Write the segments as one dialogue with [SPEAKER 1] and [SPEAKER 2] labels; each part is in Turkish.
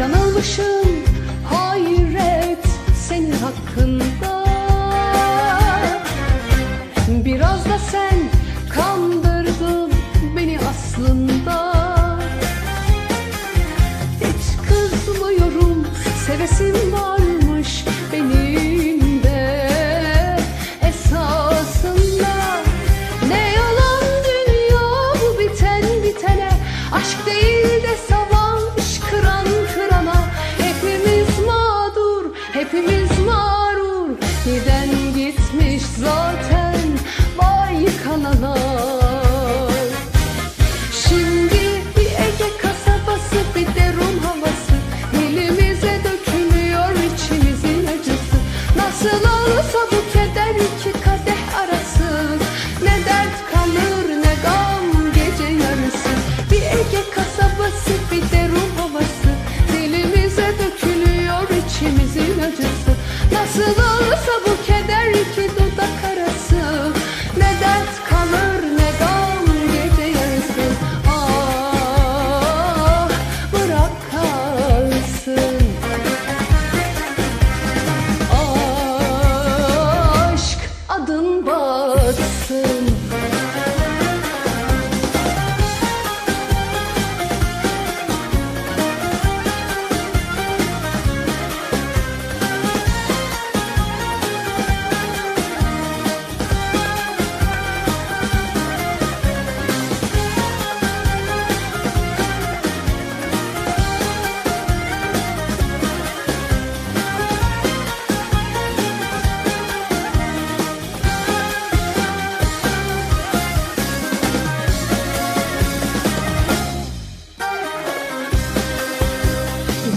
[SPEAKER 1] Yanılmışım hayret senin hakkında. Biraz da sen kandırdın beni aslında. Hiç kızmıyorum sevesim var mağrur Giden gitmiş zaten? Vay kanala.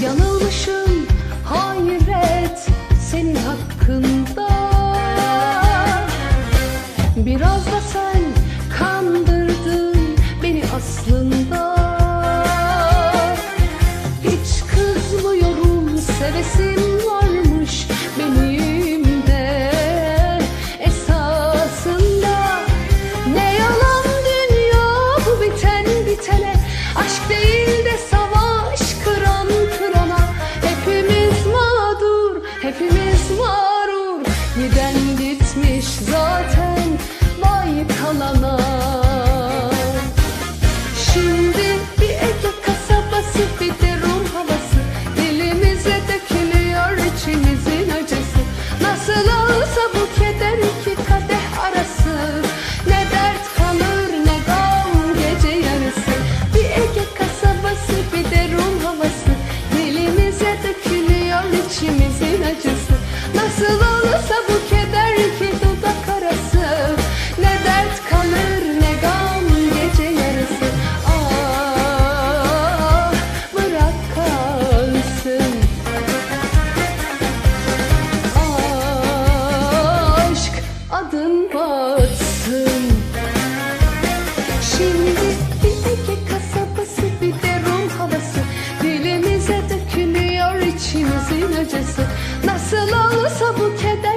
[SPEAKER 1] Yanılmışım hayret senin hakkında. Biraz da sen kandırdın beni aslında. Hiç kızmıyorum sevesim. dökülüyor içimizin acısı. Nasıl olursa bu keder ki dudak arası. Ne dert kalır ne gam gece yarısı. Ah bırak kalsın. Ah, aşk adın var. hazinecesi Nasıl olursa bu keder?